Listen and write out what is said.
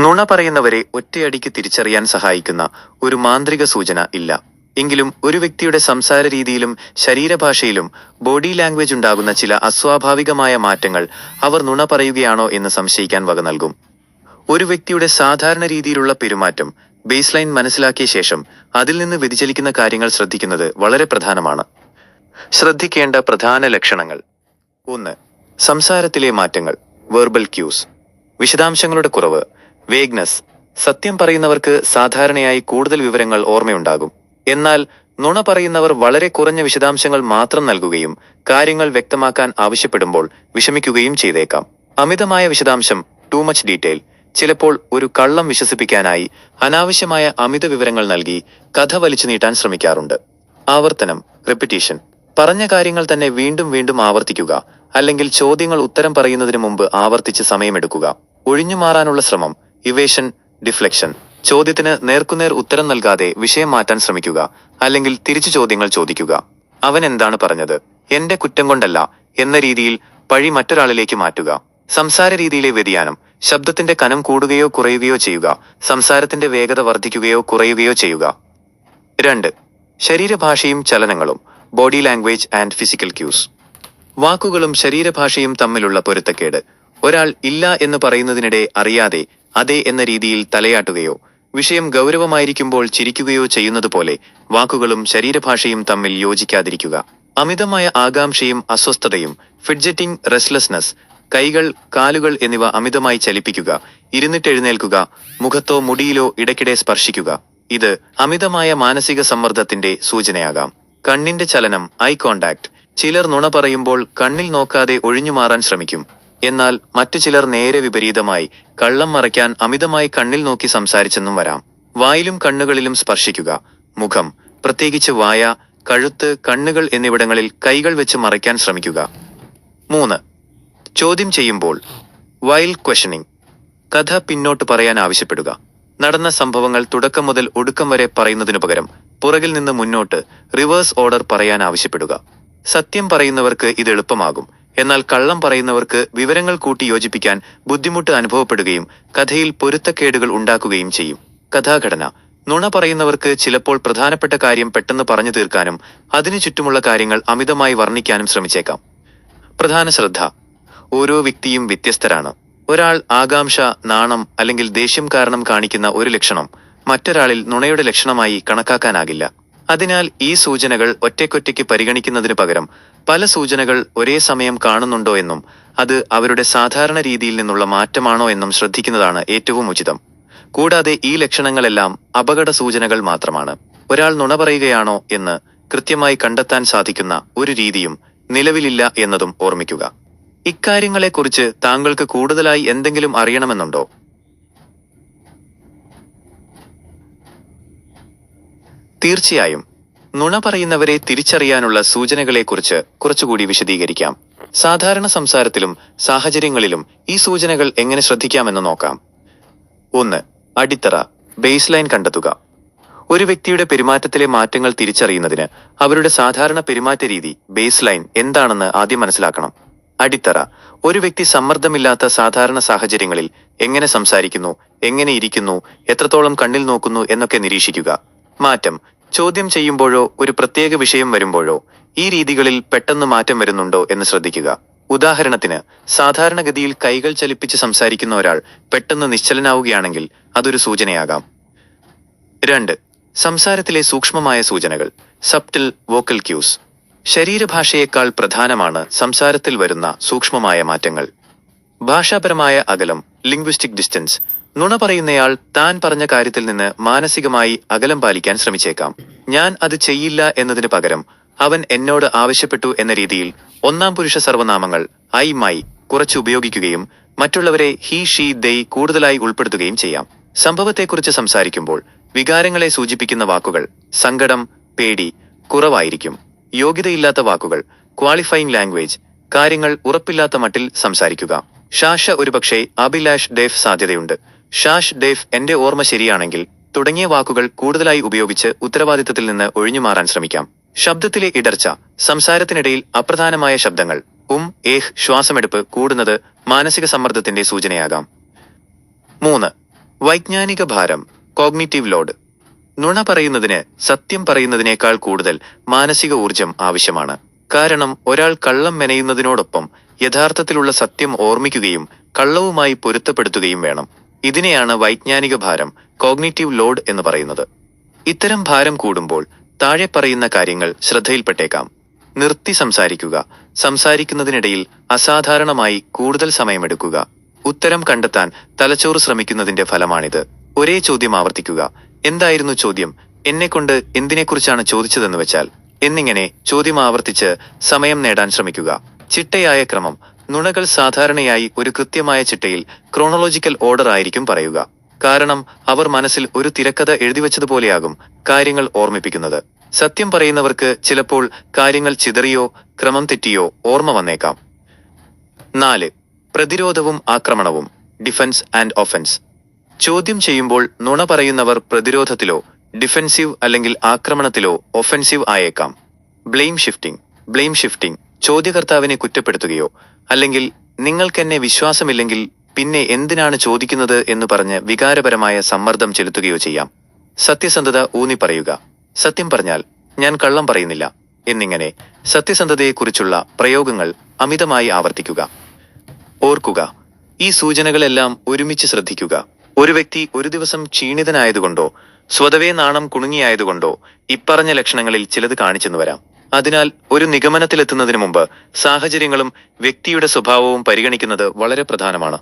നുണ പറയുന്നവരെ ഒറ്റയടിക്ക് തിരിച്ചറിയാൻ സഹായിക്കുന്ന ഒരു മാന്ത്രിക സൂചന ഇല്ല. എങ്കിലും ഒരു വ്യക്തിയുടെ സംസാര രീതിയിലും ശരീരഭാഷയിലും ബോഡി ലാംഗ്വേജ് ഉണ്ടാകുന്ന ചില അസ്വാഭാവികമായ മാറ്റങ്ങൾ അവർ നുണ പറയുകയാണോ എന്ന് സംശയിക്കാൻ വക നൽകും. ഒരു വ്യക്തിയുടെ സാധാരണ രീതിയിലുള്ള പെരുമാറ്റം ബേസ് ലൈൻ മനസ്സിലാക്കിയ ശേഷം അതിൽ നിന്ന് വ്യതിചലിക്കുന്ന കാര്യങ്ങൾ ശ്രദ്ധിക്കുന്നത് വളരെ പ്രധാനമാണ്. ശ്രദ്ധിക്കേണ്ട പ്രധാന ലക്ഷണങ്ങൾ. ഒന്ന് സംസാരത്തിലെ മാറ്റങ്ങൾ വെർബൽ ക്യൂസ് വിശദാംശങ്ങളുടെ കുറവ് വേഗ്നസ് സത്യം പറയുന്നവർക്ക് സാധാരണയായി കൂടുതൽ വിവരങ്ങൾ ഓർമ്മയുണ്ടാകും. എന്നാൽ നുണ പറയുന്നവർ വളരെ കുറഞ്ഞ വിശദാംശങ്ങൾ മാത്രം നൽകുകയും കാര്യങ്ങൾ വ്യക്തമാക്കാൻ ആവശ്യപ്പെടുമ്പോൾ വിഷമിക്കുകയും ചെയ്തേക്കാം. അമിതമായ വിശദാംശം ടു മച്ച് ഡീറ്റെയിൽ ചിലപ്പോൾ ഒരു കള്ളം വിശ്വസിപ്പിക്കാനായി അനാവശ്യമായ അമിത വിവരങ്ങൾ നൽകി കഥ വലിച്ചു നീട്ടാൻ ശ്രമിക്കാറുണ്ട്. ആവർത്തനം റിപ്പിറ്റീഷൻ പറഞ്ഞ കാര്യങ്ങൾ തന്നെ വീണ്ടും വീണ്ടും ആവർത്തിക്കുക അല്ലെങ്കിൽ ചോദ്യങ്ങൾ ഉത്തരം പറയുന്നതിന് മുമ്പ് ആവർത്തിച്ച് സമയമെടുക്കുക. ഒഴിഞ്ഞു മാറാനുള്ള ശ്രമം ഇവേഷൻ ഡിഫ്ലക്ഷൻ. ചോദ്യത്തിന് നേർക്കുനേർ ഉത്തരം നൽകാതെ വിഷയം മാറ്റാൻ ശ്രമിക്കുക അല്ലെങ്കിൽ തിരിച്ചു ചോദ്യങ്ങൾ ചോദിക്കുക. അവൻ എന്താണ് പറഞ്ഞത്? എന്റെ കുറ്റം കൊണ്ടല്ല എന്ന രീതിയിൽ പഴി മറ്റൊരാളിലേക്ക് മാറ്റുക. സംസാര രീതിയിലെ വ്യതിയാനം ശബ്ദത്തിന്റെ കനം കൂടുകയോ കുറയുകയോ ചെയ്യുക സംസാരത്തിന്റെ വേഗത വർദ്ധിക്കുകയോ കുറയുകയോ ചെയ്യുക. രണ്ട് ശരീരഭാഷയും ചലനങ്ങളും body language and physical cues. വാക്കുകളും ശരീരഭാഷയും തമ്മിലുള്ള പൊരുത്തക്കേട്. ഒരാൾ ഇല്ല എന്ന് പറയുന്നതിനിടെ അറിയാതെ അതെ എന്ന രീതിയിൽ തലയാട്ടുകയോ വിഷയം ഗൗരവമായിരിക്കുമ്പോൾ ചിരിക്കുകയോ ചെയ്യുന്നതുപോലെ വാക്കുകളും ശരീരഭാഷയും തമ്മിൽ യോജിക്കാതിരിക്കുക. അമിതമായ ആകാംക്ഷയും അസ്വസ്ഥതയും ഫിഡ്ജറ്റിംഗ് റെസ്ലെസ്നെസ് കൈകൾ കാലുകൾ എന്നിവ അമിതമായി ചലിപ്പിക്കുക ഇരുന്നിട്ടെഴുന്നേൽക്കുക മുഖത്തോ മുടിയിലോ ഇടയ്ക്കിടെ സ്പർശിക്കുക ഇത് അമിതമായ മാനസിക സമ്മർദ്ദത്തിന്റെ സൂചനയാകാം. കണ്ണിന്റെ ചലനം ഐ കോണ്ടാക്ട് ചിലർ നുണ പറയുമ്പോൾ കണ്ണിൽ നോക്കാതെ ഒഴിഞ്ഞു മാറാൻ ശ്രമിക്കും. എന്നാൽ മറ്റു ചിലർ നേരെ വിപരീതമായി കള്ളം മറയ്ക്കാൻ അമിതമായി കണ്ണിൽ നോക്കി സംസാരിച്ചെന്നും വരാം. വായിലും കണ്ണുകളിലും സ്പർശിക്കുക. മുഖം പ്രത്യേകിച്ച് വായ കഴുത്ത് കണ്ണുകൾ എന്നിവിടങ്ങളിൽ കൈകൾ വെച്ച് മറയ്ക്കാൻ ശ്രമിക്കുക. മൂന്ന്. ചോദ്യം ചെയ്യുമ്പോൾ വൈൽഡ് ക്വഷനിങ് കഥ പിന്നോട്ട് പറയാൻ ആവശ്യപ്പെടുക. നടന്ന സംഭവങ്ങൾ തുടക്കം മുതൽ ഒടുക്കം വരെ പറയുന്നതിനു പകരം പുറകിൽ നിന്ന് മുന്നോട്ട് റിവേഴ്സ് ഓർഡർ പറയാൻ ആവശ്യപ്പെടുക. സത്യം പറയുന്നവർക്ക് ഇത് എളുപ്പമാകും. എന്നാൽ കള്ളം പറയുന്നവർക്ക് വിവരങ്ങൾ കൂട്ടി യോജിപ്പിക്കാൻ ബുദ്ധിമുട്ട് അനുഭവപ്പെടുകയും കഥയിൽ പൊരുത്തക്കേടുകൾ ഉണ്ടാക്കുകയും ചെയ്യും. കഥാഘടന. നുണ പറയുന്നവർക്ക് ചിലപ്പോൾ പ്രധാനപ്പെട്ട കാര്യം പെട്ടെന്ന് പറഞ്ഞു തീർക്കാനും അതിനു ചുറ്റുമുള്ള കാര്യങ്ങൾ അമിതമായി വർണിക്കാനും ശ്രമിച്ചേക്കാം. പ്രധാന ശ്രദ്ധ. ഓരോ വ്യക്തിയും വ്യത്യസ്തരാണ്. ഒരാൾ ആകാംക്ഷ നാണം അല്ലെങ്കിൽ ദേഷ്യം കാരണം കാണിക്കുന്ന ഒരു ലക്ഷണം മറ്റൊരാളിൽ നുണയുടെ ലക്ഷണമായി കണക്കാക്കാനാകില്ല. അതിനാൽ ഈ സൂചനകൾ ഒറ്റയ്ക്കൊറ്റയ്ക്ക് പരിഗണിക്കുന്നതിന് പകരം പല സൂചനകൾ ഒരേ സമയം കാണുന്നുണ്ടോ എന്നും അത് അവരുടെ സാധാരണ രീതിയിൽ നിന്നുള്ള മാറ്റമാണോ എന്നും ശ്രദ്ധിക്കുന്നതാണ് ഏറ്റവും ഉചിതം. കൂടാതെ ഈ ലക്ഷണങ്ങളെല്ലാം അപകട സൂചനകൾ മാത്രമാണ്. ഒരാൾ നുണ പറയുകയാണോ എന്ന് കൃത്യമായി കണ്ടെത്താൻ സാധിക്കുന്ന ഒരു രീതിയും നിലവിലില്ല എന്നതും ഓർമ്മിക്കുക. ഇക്കാര്യങ്ങളെക്കുറിച്ച് താങ്കൾക്ക് കൂടുതലായി എന്തെങ്കിലും അറിയണമെന്നുണ്ടോ? തീർച്ചയായും. നുണ പറയുന്നവരെ തിരിച്ചറിയാനുള്ള സൂചനകളെക്കുറിച്ച് കുറച്ചുകൂടി വിശദീകരിക്കാം. സാധാരണ സംസാരത്തിലും സാഹചര്യങ്ങളിലും ഈ സൂചനകൾ എങ്ങനെ ശ്രദ്ധിക്കാമെന്ന് നോക്കാം. ഒന്ന് അടിത്തറ ബേസ് ലൈൻ കണ്ടെത്തുക. ഒരു വ്യക്തിയുടെ പെരുമാറ്റത്തിലെ മാറ്റങ്ങൾ തിരിച്ചറിയുന്നതിന് അവരുടെ സാധാരണ പെരുമാറ്റ രീതി ബേസ് ലൈൻ എന്താണെന്ന് ആദ്യം മനസ്സിലാക്കണം. അടിത്തറ ഒരു വ്യക്തി സമ്മർദ്ദമില്ലാത്ത സാധാരണ സാഹചര്യങ്ങളിൽ എങ്ങനെ സംസാരിക്കുന്നു എങ്ങനെ ഇരിക്കുന്നു എത്രത്തോളം കണ്ണിൽ നോക്കുന്നു എന്നൊക്കെ നിരീക്ഷിക്കുക. മാറ്റം ചോദ്യം ചെയ്യുമ്പോഴോ ഒരു പ്രത്യേക വിഷയം വരുമ്പോഴോ ഈ രീതികളിൽ പെട്ടെന്ന് മാറ്റം വരുന്നുണ്ടോ എന്ന് ശ്രദ്ധിക്കുക. ഉദാഹരണത്തിന് സാധാരണഗതിയിൽ കൈകൾ ചലിപ്പിച്ച് സംസാരിക്കുന്ന ഒരാൾ പെട്ടെന്ന് നിശ്ചലനാവുകയാണെങ്കിൽ അതൊരു സൂചനയാകാം. രണ്ട് സംസാരത്തിലെ സൂക്ഷ്മമായ സൂചനകൾ സപ്റ്റിൽ വോക്കൽ ക്യൂസ്. ശരീരഭാഷയേക്കാൾ പ്രധാനമാണ് സംസാരത്തിൽ വരുന്ന സൂക്ഷ്മമായ മാറ്റങ്ങൾ. ഭാഷാപരമായ അകലം ലിംഗ്വിസ്റ്റിക് ഡിസ്റ്റൻസ് നുണ പറയുന്നയാൾ താൻ പറഞ്ഞ കാര്യത്തിൽ നിന്ന് മാനസികമായി അകലം പാലിക്കാൻ ശ്രമിച്ചേക്കാം. ഞാൻ അത് ചെയ്യില്ല എന്നതിന് പകരം അവൻ എന്നോട് ആവശ്യപ്പെട്ടു എന്ന രീതിയിൽ ഒന്നാം പുരുഷ സർവനാമങ്ങൾ ഐ മൈ കുറച്ച് ഉപയോഗിക്കുകയും മറ്റുള്ളവരെ ഹി ഷീ ദൈ കൂടുതലായി ഉൾപ്പെടുത്തുകയും ചെയ്യാം. സംഭവത്തെക്കുറിച്ച് സംസാരിക്കുമ്പോൾ വികാരങ്ങളെ സൂചിപ്പിക്കുന്ന വാക്കുകൾ സങ്കടം പേടി കുറവായിരിക്കും. യോഗ്യതയില്ലാത്ത വാക്കുകൾ ക്വാളിഫയിങ് ലാംഗ്വേജ് കാര്യങ്ങൾ ഉറപ്പില്ലാത്ത മട്ടിൽ സംസാരിക്കുക. ഷാഷ ഒരുപക്ഷെ അഭിലാഷ് ഡേഫ് സാധ്യതയുണ്ട്. ഷാഷ് ഡേഫ് എന്റെ ഓർമ്മ ശരിയാണെങ്കിൽ തുടങ്ങിയ വാക്കുകൾ കൂടുതലായി ഉപയോഗിച്ച് ഉത്തരവാദിത്തത്തിൽ നിന്ന് ഒഴിഞ്ഞുമാറാൻ ശ്രമിക്കാം. ശബ്ദത്തിലെ ഇടർച്ച സംസാരത്തിനിടയിൽ അപ്രധാനമായ ശബ്ദങ്ങൾ ഉം ഏഹ് ശ്വാസമെടുപ്പ് കൂടുന്നത് മാനസിക സമ്മർദ്ദത്തിന്റെ സൂചനയാകാം. മൂന്ന് വൈജ്ഞാനിക ഭാരം കോഗ്നിറ്റീവ് ലോഡ്. നുണ പറയുന്നതിന് സത്യം പറയുന്നതിനേക്കാൾ കൂടുതൽ മാനസിക ഊർജം ആവശ്യമാണ്. കാരണം ഒരാൾ കള്ളം മെനയുന്നതിനോടൊപ്പം യഥാർത്ഥത്തിലുള്ള സത്യം ഓർമ്മിക്കുകയും കള്ളവുമായി പൊരുത്തപ്പെടുത്തുകയും വേണം. ഇതിനെയാണ് വൈജ്ഞാനിക ഭാരം കോഗ്നിറ്റീവ് ലോഡ് എന്ന് പറയുന്നത്. ഇത്തരം ഭാരം കൂടുമ്പോൾ താഴെ പറയുന്ന കാര്യങ്ങൾ ശ്രദ്ധയിൽപ്പെട്ടേക്കാം. നിർത്തി സംസാരിക്കുക സംസാരിക്കുന്നതിനിടയിൽ അസാധാരണമായി കൂടുതൽ സമയമെടുക്കുക. ഉത്തരം കണ്ടെത്താൻ തലച്ചോറ് ശ്രമിക്കുന്നതിന്റെ ഫലമാണിത്. ഒരേ ചോദ്യം ആവർത്തിക്കുക എന്തായിരുന്നു ചോദ്യം? എന്നെക്കൊണ്ട് എന്തിനെക്കുറിച്ചാണ് ചോദിച്ചതെന്ന് വെച്ചാൽ? എന്നിങ്ങനെ ചോദ്യം ആവർത്തിച്ച് സമയം നേടാൻ ശ്രമിക്കുക. ചിട്ടയായ ക്രമം നുണകൾ സാധാരണയായി ഒരു കൃത്യമായ ചിട്ടയിൽ ക്രോണോളജിക്കൽ ഓർഡർ ആയിരിക്കും പറയുക. കാരണം അവർ മനസ്സിൽ ഒരു തിരക്കഥ എഴുതിവെച്ചതുപോലെയാകും കാര്യങ്ങൾ ഓർമ്മിപ്പിക്കുന്നത്. സത്യം പറയുന്നവർക്ക് ചിലപ്പോൾ കാര്യങ്ങൾ ചിതറിയോ ക്രമം തെറ്റിയോ ഓർമ്മ വന്നേക്കാം. നാല് പ്രതിരോധവും ആക്രമണവും ഡിഫൻസ് ആൻഡ് ഒഫൻസ്. ചോദ്യം ചെയ്യുമ്പോൾ നുണ പറയുന്നവർ പ്രതിരോധത്തിലോ ഡിഫെൻസീവ് അല്ലെങ്കിൽ ആക്രമണത്തിലോ ഒഫെൻസീവ് ആയേക്കാം. Blame shifting blame shifting. ചോദ്യകർത്താവിനെ കുറ്റപ്പെടുത്തുകയോ അല്ലെങ്കിൽ നിങ്ങൾക്കെന്നെ വിശ്വാസമില്ലെങ്കിൽ പിന്നെ എന്തിനാണ് ചോദിക്കുന്നത് എന്ന് പറഞ്ഞ് വികാരപരമായ സമ്മർദ്ദം ചെലുത്തുകയോ ചെയ്യാം. സത്യസന്ധത ഊന്നി പറയുക സത്യം പറഞ്ഞാൽ ഞാൻ കള്ളം പറയുന്നില്ല. എന്നിങ്ങനെ സത്യസന്ധതയെക്കുറിച്ചുള്ള പ്രയോഗങ്ങൾ അമിതമായി ആവർത്തിക്കുക. ഓർക്കുക. ഈ സൂചനകളെല്ലാം ഒരുമിച്ച് ശ്രദ്ധിക്കുക. ഒരു വ്യക്തി ഒരു ദിവസം ക്ഷീണിതനായതുകൊണ്ടോ സ്വതവേ നാണം കുണുങ്ങിയായതുകൊണ്ടോ ഇപ്പറഞ്ഞ ലക്ഷണങ്ങളിൽ ചിലത് കാണിച്ചെന്നു വരാം. അതിനാൽ ഒരു നിഗമനത്തിലെത്തുന്നതിന് മുമ്പ് സാഹചര്യങ്ങളും വ്യക്തിയുടെ സ്വഭാവവും പരിഗണിക്കുന്നത് വളരെ പ്രധാനമാണ്.